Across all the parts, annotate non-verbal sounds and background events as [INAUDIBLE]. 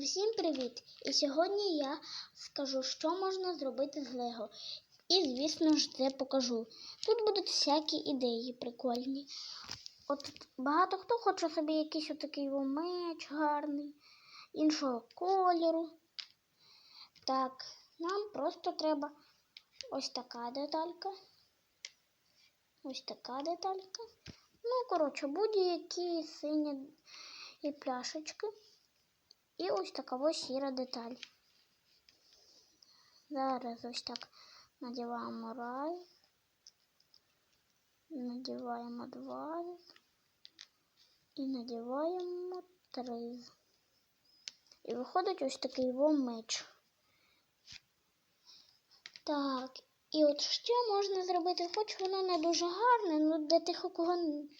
Всім привіт! І сьогодні я скажу, що можна зробити з Лего. І, звісно ж, це покажу. Тут будуть всякі ідеї прикольні. От багато хто хоче собі якийсь отакий меч гарний, іншого кольору. Так, нам просто треба ось така деталька. Ось така деталька. Ну, коротше, будь-які сині і пляшечки. І ось така ось сіра деталь. Зараз ось так надіваємо раз, надіваємо два і надіваємо три. І виходить ось такий його меч. Так, і от ще можна зробити, хоч воно не дуже гарне, але для тих, у кого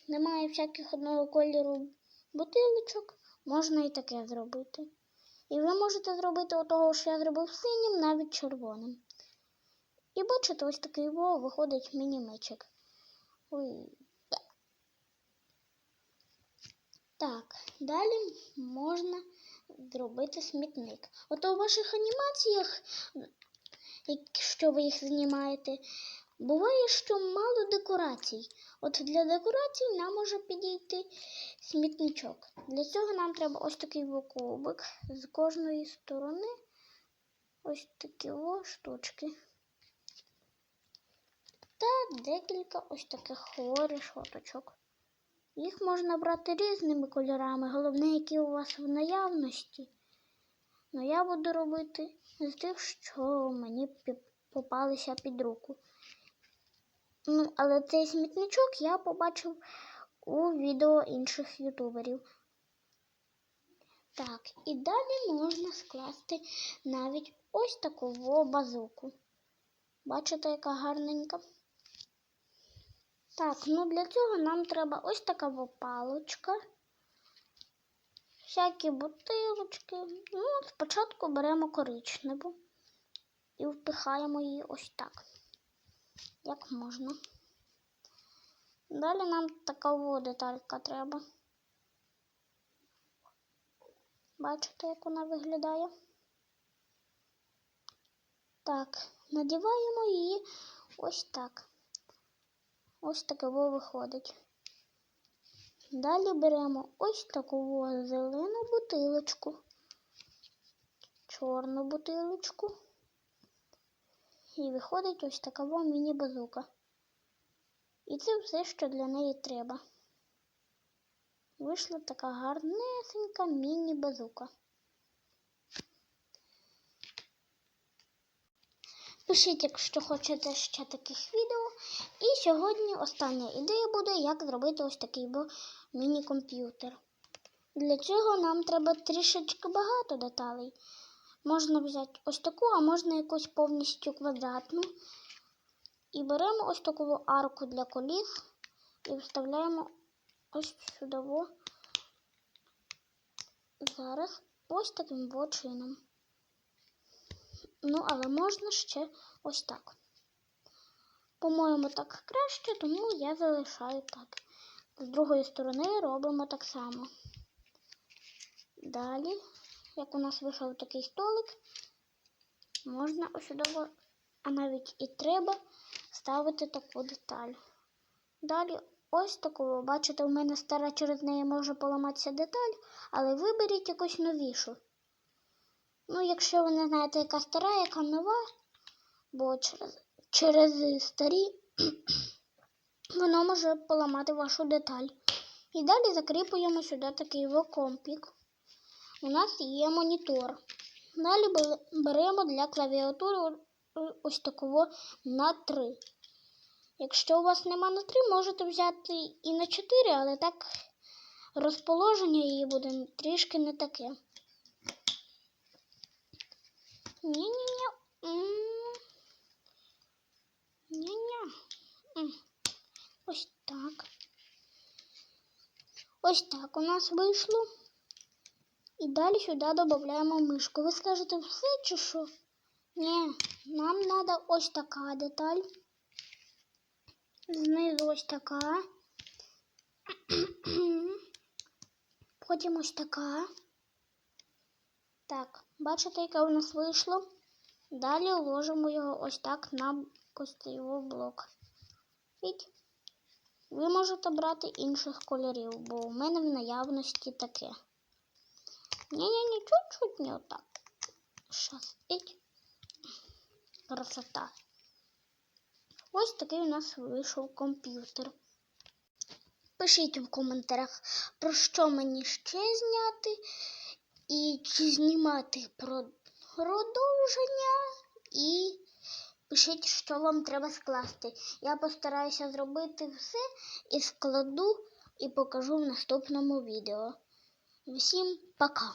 немає всяких одного кольору бутилочок, можна і таке зробити. І ви можете зробити отого, що я зробив синім, навіть червоним. І бачите, ось такий во виходить міні-мечик. Так, далі можна зробити смітник. Ото у ваших анімаціях, якщо ви їх знімаєте, буває, що мало декорацій. От для декорацій нам може підійти смітничок. Для цього нам треба ось такий кубик з кожної сторони. Ось такі о штучки. Та декілька ось таких решоточок. Їх можна брати різними кольорами, головне, які у вас в наявності. Ну я буду робити з тих, що мені попалися під руку. Ну, але цей смітничок я побачив у відео інших ютуберів. Так, і далі можна скласти навіть ось таку базуку. Бачите, яка гарненька? Так, ну для цього нам треба ось така палочка. Всякі бутилочки. Ну, спочатку беремо коричневу і впихаємо її ось так, як можна. Далі нам така деталька треба. Бачите, як вона виглядає? Так, надіваємо її ось так. Ось таке виходить. Далі беремо ось таку зелену бутилочку, чорну бутилочку. І виходить ось така міні-базука. І це все, що для неї треба. Вийшла така гарнесенька міні-базука. Пишіть, якщо хочете ще таких відео. І сьогодні остання ідея буде, як зробити ось такий міні-комп'ютер. Для цього нам треба трішечки багато деталей. Можна взяти ось таку, а можна якусь повністю квадратну. І беремо ось таку арку для коліс і вставляємо ось сюди. Зараз ось таким чином. Ну, але можна ще ось так. По-моєму, так краще, тому я залишаю так. З другої сторони робимо так само. Далі, як у нас вийшов такий столик, можна ось а навіть і треба ставити таку деталь. Далі ось таку, бачите, у мене стара через неї може поламатися деталь, але виберіть якусь новішу. Ну, якщо ви не знаєте, яка стара, яка нова, бо через через старі [CLEARS THROAT] воно може поламати вашу деталь. І далі закріпуємо сюди такий компік. У нас є монітор. Далі беремо для клавіатури ось такого на 3. Якщо у вас нема на 3, можете взяти і на 4, але так розположення її буде трішки не таке. Ні-ні-ні. Ні-ні. Ось так. Ось так у нас вийшло. І далі сюди додаємо мишку. Ви скажете, все чи що? Ні, нам треба ось така деталь. Знизу ось така. [CLEARS THROAT] Потім ось така. Так, бачите, яке у нас вийшло? Далі ложимо його ось так на костювий блок. Ви можете брати інших кольорів, бо у мене в наявності таке. Ні-ні-ні, чуть-чуть не отак. Щас, іть. Красота. Ось такий у нас вийшов комп'ютер. Пишіть в коментарях, про що мені ще зняти, і чи знімати про продовження, і пишіть, що вам треба скласти. Я постараюся зробити все і складу і покажу в наступному відео. Всім пока!